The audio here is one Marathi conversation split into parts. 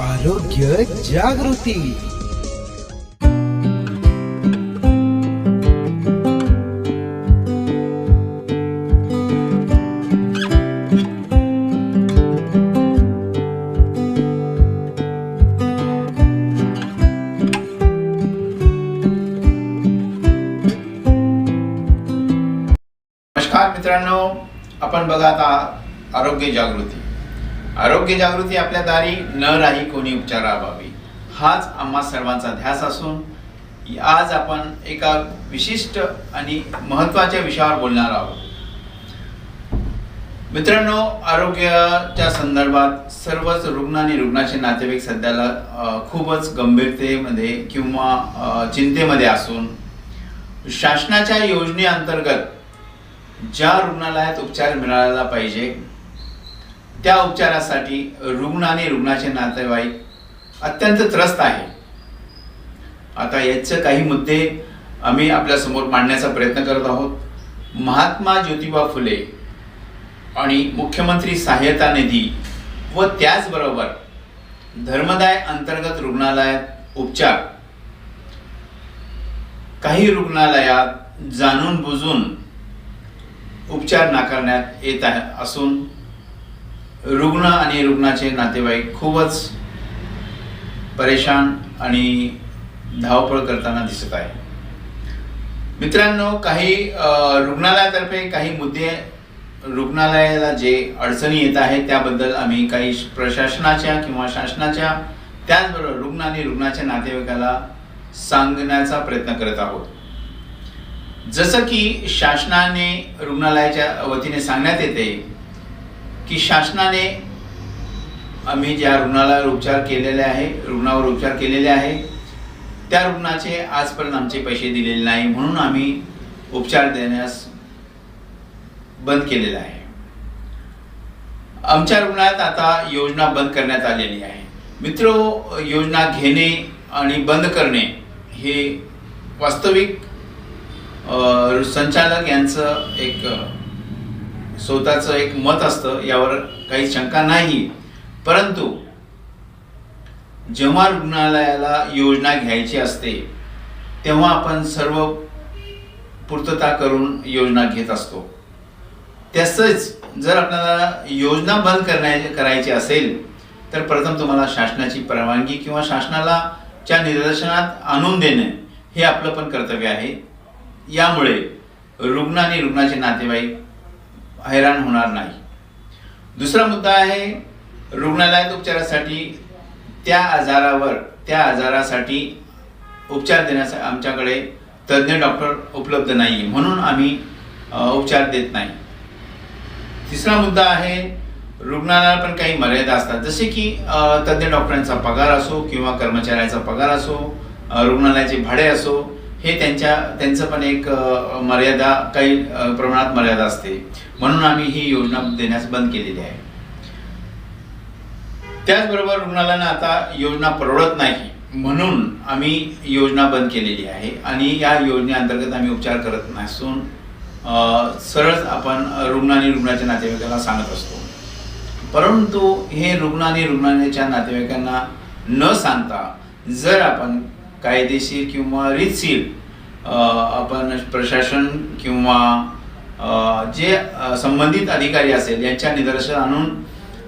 आरोग्य जागृती. नमस्कार मित्रांनो आपण बघा आता आरोग्य जागृती. आरोग्य जागृती आपल्या दारी न राही कोणी उपचाराअभावी. हाच आम्हा सर्वांचा ध्यास असून आज आपण एका विशिष्ट आणि महत्त्वाच्या विषयावर बोलणार आहोत. मित्रांनो आरोग्याच्या संदर्भात सर्वच रुग्ण आणि रुग्णाचे नातेवाईक सध्याला खूपच गंभीरतेमध्ये किंवा चिंतेमध्ये असून शासनाच्या योजनेअंतर्गत ज्या रुग्णालयात उपचार मिळाला पाहिजे त्या उपचारासाठी रुग्ण आणि रुग्णाचे नातेवाईक अत्यंत त्रस्त आहे. आता याचे काही मुद्दे आम्ही आपल्यासमोर मांडण्याचा प्रयत्न करत आहोत. महात्मा ज्योतिबा फुले आणि मुख्यमंत्री सहाय्यता निधी व त्याचबरोबर धर्मदाय अंतर्गत रुग्णालयात उपचार. काही रुग्णालयात जाणून बुजून उपचार नाकारण्यात येत आहे असून रुग्ण आणि रुग्णाचे नातेवाईक खूपच परेशान आणि धावपळ करताना दिसत आहे. मित्रांनो काही रुग्णालयातर्फे काही मुद्दे रुग्णालयाला जे अडचणी येत आहेत त्याबद्दल आम्ही काही प्रशासनाच्या किंवा शासनाच्या त्याचबरोबर रुग्ण आणि रुग्णाच्या नातेवाईकाला सांगण्याचा प्रयत्न करत आहोत. जसं की शासनाने रुग्णालयाच्या वतीने सांगण्यात येते की शासनाने आम्ही ज्या रुग्णाला उपचार केलेले आहे रुग्णावर उपचार केलेले आहे त्या रुग्णाचे आजपर्यंत आमचे पैसे दिलेले नाही म्हणून आम्ही उपचार देण्यास बंद केलेला आहे. आमच्या रुग्णालयात आता योजना बंद करण्यात आलेली आहे. मित्र योजना घेणे आणि बंद करणे हे वास्तविक संचालक यांचं एक स्वतःचं एक मत असतं यावर काही शंका नाही. परंतु जेव्हा रुग्णालयाला योजना घ्यायची असते तेव्हा आपण सर्व पूर्तता करून योजना घेत असतो. तसंच जर आपल्याला योजना बंद करण्या करायची असेल तर प्रथम तुम्हाला शासनाची परवानगी किंवा शासनाला च्या निदर्शनात आणून देणे हे आपलं पण कर्तव्य आहे. यामुळे रुग्ण आणि रुग्णाचे नातेवाईक हैराण होणार नाही. दुसरा मुद्दा आहे रुग्णालयात उपचारासाठी त्या आजारावर त्या आजारासाठी उपचार देण्यास आमच्याकडे तज्ज्ञ डॉक्टर उपलब्ध नाही. म्हणून आम्ही उपचार देत नाही. तिसरा मुद्दा आहे रुग्णालयाला पण काही मर्यादा असतात. जसे की तज्ज्ञ डॉक्टरांचा पगार असो किंवा कर्मचाऱ्याचा पगार असो रुग्णालयाचे भाडे असो हे त्यांच्या त्यांचं पण एक मर्यादा काही प्रमाणात मर्यादा असते. म्हणून आम्ही ही योजना देण्यास बंद केलेली आहे. त्याचबरोबर रुग्णालयांना आता योजना परवडत नाही. म्हणून आम्ही योजना बंद केलेली आहे. आणि या योजनेअंतर्गत आम्ही उपचार करत नसून सरळच सरळ आपण रुग्ण आणि रुग्णाच्या नातेवाईकाला सांगत असतो. परंतु हे रुग्ण आणि रुग्णाच्या नातेवाईकांना न सांगता जर आपण कायदेशीर किंवा रीतशीर आपण प्रशासन किंवा जे संबंधित अधिकारी असेल यांच्या निदर्शन आणून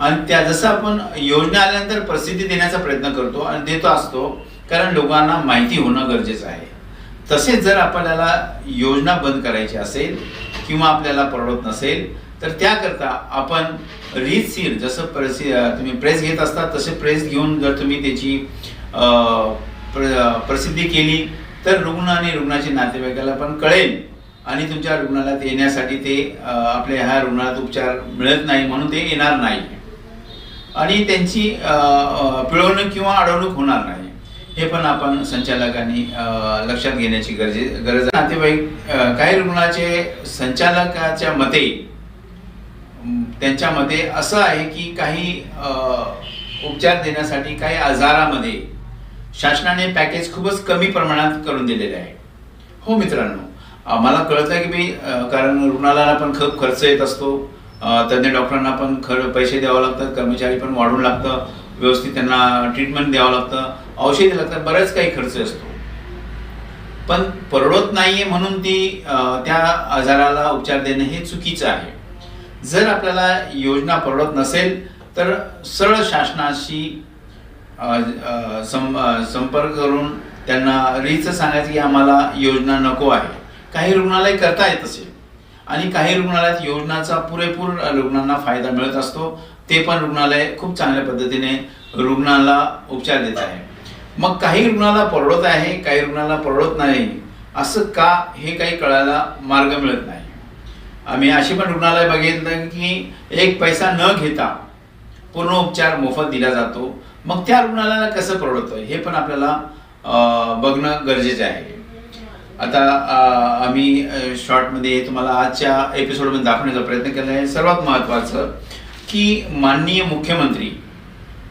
आणि त्या जसं आपण योजना आल्यानंतर प्रसिद्धी देण्याचा प्रयत्न करतो आणि देतो असतो कारण लोकांना माहिती होणं गरजेचं आहे. तसेच जर आपल्याला योजना बंद करायची असेल किंवा आपल्याला परवडत नसेल तर त्याकरता आपण रीतशीर जसं प्रसि तुम्ही प्रेस घेत असता तसे प्रेस घेऊन जर तुम्ही त्याची प्र- प्रसिद्धी केली तर रुग्ण आणि रुग्णाचे नातेवाईकाला पण कळेल. आणि तुमच्या रुग्णालयात येण्यासाठी ते आपल्या ह्या रुग्णालयात उपचार मिळत नाही म्हणून ते येणार नाही. आणि त्यांची पिळवणूक किंवा अडवणूक होणार नाही. हे पण आपण संचालकांनी लक्षात घेण्याची गरजे गरज नातेवाईक काही रुग्णाचे संचालकाच्या मते त्यांच्या मते असं आहे की काही उपचार देण्यासाठी काही आजारामध्ये शासनाने पॅकेज खूपच कमी प्रमाणात करून दिलेले आहे. हो मित्रांनो आम्हाला कळतं की मी कारण रुग्णालयाला पण खूप खर्च येत असतो तज्ञ तज्ज्ञ डॉक्टरांना पण खर पैसे द्यावं लागतात कर्मचारी पण वाढून लागतं व्यवस्थित त्यांना ट्रीटमेंट द्यावं लागतं औषधी लागतात बराच काही खर्च असतो. पण परवडत नाहीये म्हणून ती त्या आजाराला उपचार देणं हे चुकीचं आहे. जर आपल्याला योजना परवडत नसेल तर सरळ शासनाशी सं- संपर्क करून त्यांना रीच सांगायचं की आम्हाला योजना नको आहे. काही रुग्णालय करता येत असेल आणि काही रुग्णालयात योजनाचा पुरेपूर रुग्णांना फायदा मिळत असतो ते पण रुग्णालय खूप चांगल्या पद्धतीने रुग्णाला उपचार देत आहे. मग काही रुग्णाला परवडत आहे काही रुग्णाला परवडत नाही असं का हे काही कळायला मार्ग मिळत नाही? आम्ही अशी पण रुग्णालय बघितलं की एक पैसा न घेता पूर्ण उपचार मोफत दिला जातो. मग त्या रुग्णालयाला कसं परवडतं? हे पण आपल्याला बघणं गरजेचं आहे. आता आम्ही शॉर्टमध्ये तुम्हाला आजच्या एपिसोडमध्ये दाखवण्याचा प्रयत्न केला आहे सर्वात महत्त्वाचं की माननीय मुख्यमंत्री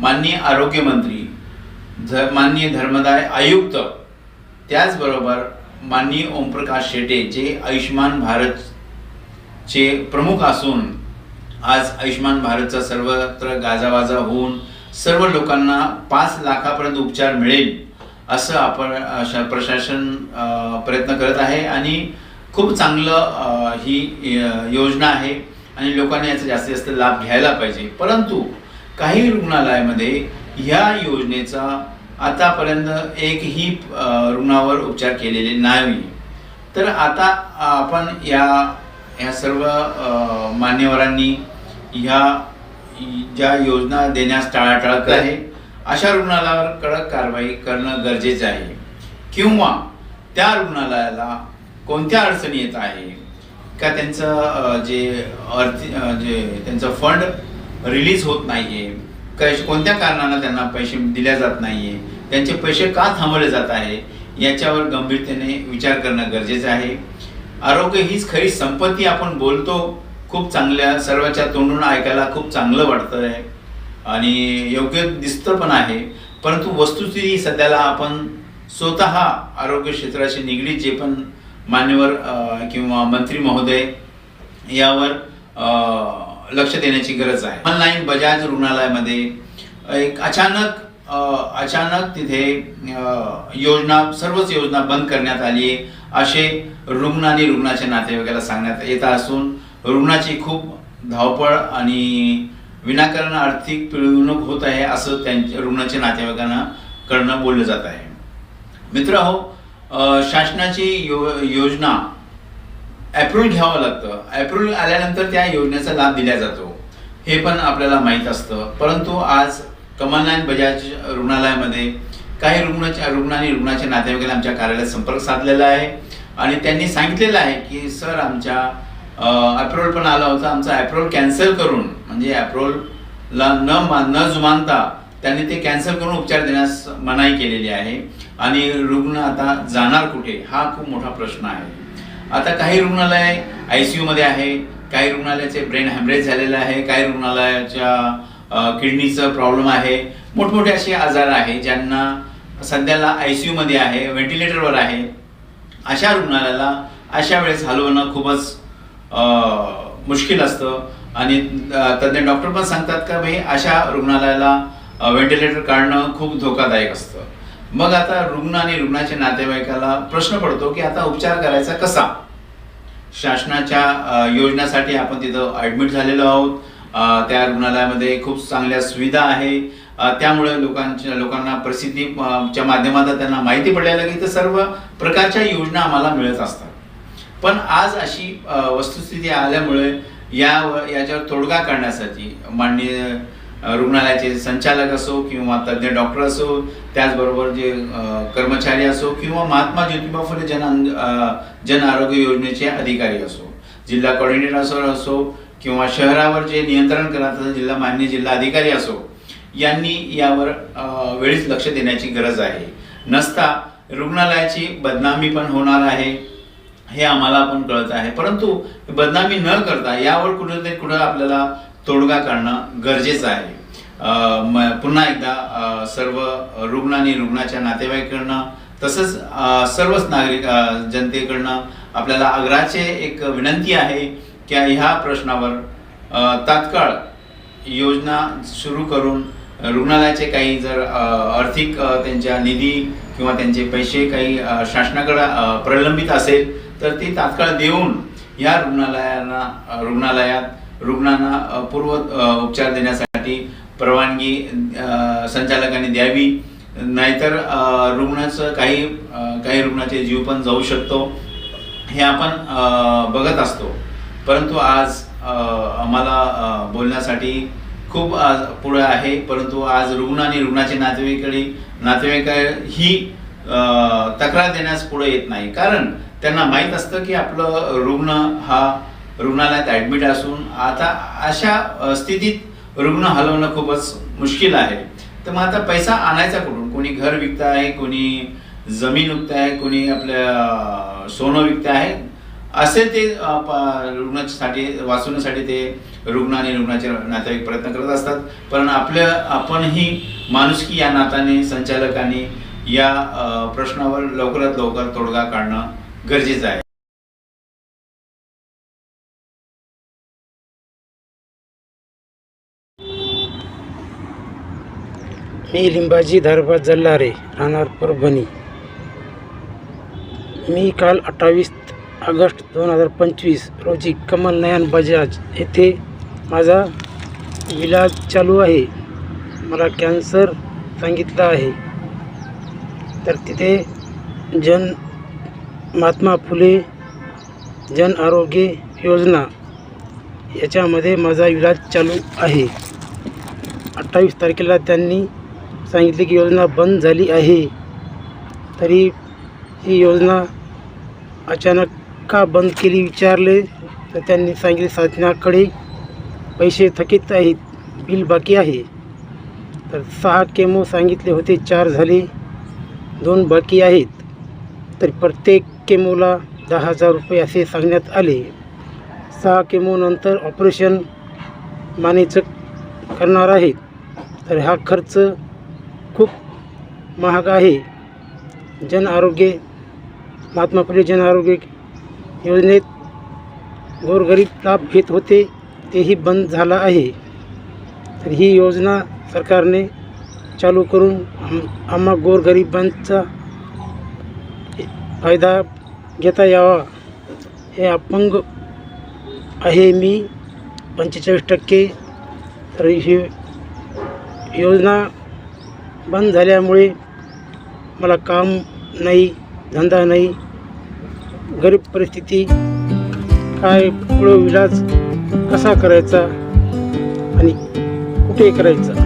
माननीय आरोग्यमंत्री ध माननीय धर्मदाय आयुक्त त्याचबरोबर माननीय ओमप्रकाश शेटे जे आयुष्यमान भारतचे प्रमुख असून आज आयुष्यमान भारतचा सर्वत्र गाजावाजा होऊन सर्व लोकांना पाच लाखापर्यंत उपचार मिळेल असं आपण अशा प्रशासन प्रयत्न करत आहे आणि खूप चांगलं ही योजना आहे आणि लोकांनी याचा जास्तीत जास्त लाभ घ्यायला पाहिजे. परंतु काही रुग्णालयामध्ये ह्या योजनेचा आतापर्यंत एकही रुग्णावर उपचार केलेले नाही. तर आता आपण या या सर्व मान्यवरांनी ह्या ज्या योजना देण्यास टाळाटाळ आहे अशा रुग्णालयावर कडक कारवाई करणं गरजेचं आहे. किंवा त्या रुग्णालयाला कोणत्या अडचणी येत आहे का त्यांचं जे अर्थ जे त्यांचं फंड रिलीज होत नाहीये काय कोणत्या कारणानं त्यांना पैसे दिल्या जात नाहीये त्यांचे पैसे का थांबवले जात आहे याच्यावर गंभीरतेने विचार करणं गरजेचं आहे. आरोग्य हीच खरी संपत्ती आपण बोलतो खूप चांगल्या सर्वांच्या तोंडून ऐकायला खूप चांगलं वाटतं आहे. आणि योग्य दिसतं पण आहे. परंतु वस्तुस्थिती सध्याला आपण स्वतः आरोग्य क्षेत्राशी निगडीत जे पण मान्यवर किंवा मंत्री महोदय यावर लक्ष देण्याची गरज आहे. ऑनलाईन बजाज रुग्णालयामध्ये एक अचानक अचानक तिथे योजना सर्वच योजना बंद करण्यात आली आहे असे रुग्ण आणि रुग्णाच्या नातेवाईकाला सांगण्यात येत असून रुग्णाची खूप धावपळ आणि विनाकारण आर्थिक पिळवणूक होत आहे असं त्यांच्या रुग्णाच्या नातेवाईकांना कडनं बोललं जात आहे. मित्र हो शासनाची यो योजना अप्रूव्हल घ्यावं लागतं. अप्रूव्हल आल्यानंतर त्या योजनेचा लाभ दिला जातो. हे पण आपल्याला माहीत असतं. परंतु आज कमलनाथ बजाज रुग्णालयामध्ये काही रुग्णाच्या रुग्णांनी रुग्णाच्या नातेवाईकांना आमच्या कार्यालयात संपर्क साधलेला आहे. आणि त्यांनी सांगितलेलं आहे की सर आमच्या अप्रूव्हल पण आला होता. आमचा अप्रूव्हल कॅन्सल करून म्हणजे अप्रूव्हलला न मान न जुमानता त्यांनी ते कॅन्सल करून उपचार देण्यास मनाई केलेली आहे. आणि रुग्ण आता जाणार कुठे हा खूप मोठा प्रश्न आहे. आता काही रुग्णालय आय सी मध्ये आहे काही रुग्णालयाचे ब्रेन हॅमरेज झालेलं आहे काही रुग्णालयाच्या किडनीचं प्रॉब्लेम आहे. मोठमोठे असे आजार आहे ज्यांना सध्याला आय सी मध्ये आहे व्हेंटिलेटरवर आहे. अशा रुग्णालयाला अशा वेळेस हलवणं खूपच मुश्किल असतं. आणि तज्ज्ञ डॉक्टर पण सांगतात का भाई अशा रुग्णालयाला व्हेंटिलेटर काढणं खूप धोकादायक असतं. मग आता रुग्ण आणि रुग्णाच्या नातेवाईकाला प्रश्न पडतो की आता उपचार करायचा कसा? शासनाच्या योजनासाठी आपण तिथं ॲडमिट झालेलो आहोत. त्या रुग्णालयामध्ये खूप चांगल्या सुविधा आहे. त्यामुळे लोकांच्या लोकांना प्रसिद्धी च्या माध्यमातून त्यांना माहिती पडलेलं की तर सर्व प्रकारच्या योजना आम्हाला मिळत असतात. पण आज अशी वस्तुस्थिती आल्यामुळे या याच्यावर तोडगा काढण्यासाठी माननीय रुग्णालयाचे संचालक असो किंवा तज्ज्ञ डॉक्टर असो त्याचबरोबर जे कर्मचारी असो किंवा महात्मा ज्योतिबा फुले जन जन आरोग्य योजनेचे अधिकारी असो जिल्हा कोऑर्डिनेटर असो असो किंवा शहरावर जे नियंत्रण करत जिल्हा मान्य जिल्हा अधिकारी असो यांनी यावर वेळीच लक्ष देण्याची गरज आहे. नसता रुग्णालयाची बदनामी पण होणार आहे. हे आम्हाला पण कळत आहे. परंतु बदनामी न करता यावर कुठेतरी कुठं आपल्याला तोडगा काढणं गरजेचं आहे. म- पुन्हा एकदा सर्व रुग्ण आणि रुग्णाच्या नातेवाईकडनं तसंच सर्वच नागरिक जनतेकडनं आपल्याला आग्रहाचे एक विनंती आहे की ह्या प्रश्नावर तात्काळ योजना सुरू करून रुग्णालयाचे काही जर आर्थिक त्यांच्या निधी किंवा त्यांचे पैसे काही शासनाकडं प्रलंबित असेल तर ती तात्काळ देऊन या रुग्णालयांना रुग्णालयात रुग्णांना पूर्व उपचार देण्यासाठी परवानगी संचालकांनी द्यावी. नाहीतर रुग्णाचं काही काही रुग्णाचे जीव पण जाऊ शकतो. हे आपण बघत असतो. परंतु आज आम्हाला बोलण्यासाठी खूप आज पुढे आहे. परंतु आज रुग्ण आणि रुग्णाचे नातेवाईकडे नातेवाईक ही तक्रार देण्यास पुढे येत नाही. कारण त्यांना माहीत असतं की आपलं रुग्ण हा रुग्णालयात ॲडमिट असून आता अशा स्थितीत रुग्ण हलवणं खूपच मुश्किल आहे. तर मग आता पैसा आणायचा कुठून? कोणी घर विकत आहे कोणी जमीन विकत आहे कोणी आपल्या सोनं विकत आहे. असे ते प- रुग्णासाठी वाचवण्यासाठी ते रुग्ण आणि रुग्णाचे नातेवाईक प्रयत्न करत असतात. पण आपल्या आपणही माणुसकी या नाताने संचालकांनी या प्रश्नावर लवकरात लवकर तोडगा काढणं गरजेचं आहे. मी लिंबाजी धारबा जल्लारे राहणार परभणी मी काल अठ्ठावीस ऑगस्ट दोन हजार पंचवीस रोजी कमल नयन बजाज येथे माझा इलाज चालू आहे. मला कॅन्सर सांगितलं आहे. तर तिथे जन महात्मा फुले जन आरोग्य योजना याच्यामध्ये माझा इलाज चालू आहे. अठ्ठावीस तारखेला त्यांनी सांगितले की योजना बंद झाली आहे. तरी ही योजना अचानक का बंद केली विचारले तर त्यांनी सांगितले शासनाकडे पैसे थकीत आहेत बिल बाकी आहे. तर सहा केमो सांगितले होते चार झाले दोन बाकी आहेत. तर प्रत्येक केमोला दहा हजार रुपये असे सांगण्यात आले. सहा केमोनंतर ऑपरेशन मानेचं करणार आहेत. तर हा खर्च खूप महाग आहे. जन आरोग्य महात्मा फुले जन आरोग्य योजनेत गोरगरीब लाभ घेत होते तेही बंद झाला आहे. तर ही योजना सरकारने चालू करून आम आम्हा गोरगरिबांचा फायदा घेता यावा हे अपंग आहे मी. पंचेचाळीस टक्के. तर ही योजना बंद झाल्यामुळे मला काम नाही धंदा नाही. गरीब परिस्थिती काय पुढं इलाज कसा करायचा आणि कुठे करायचा?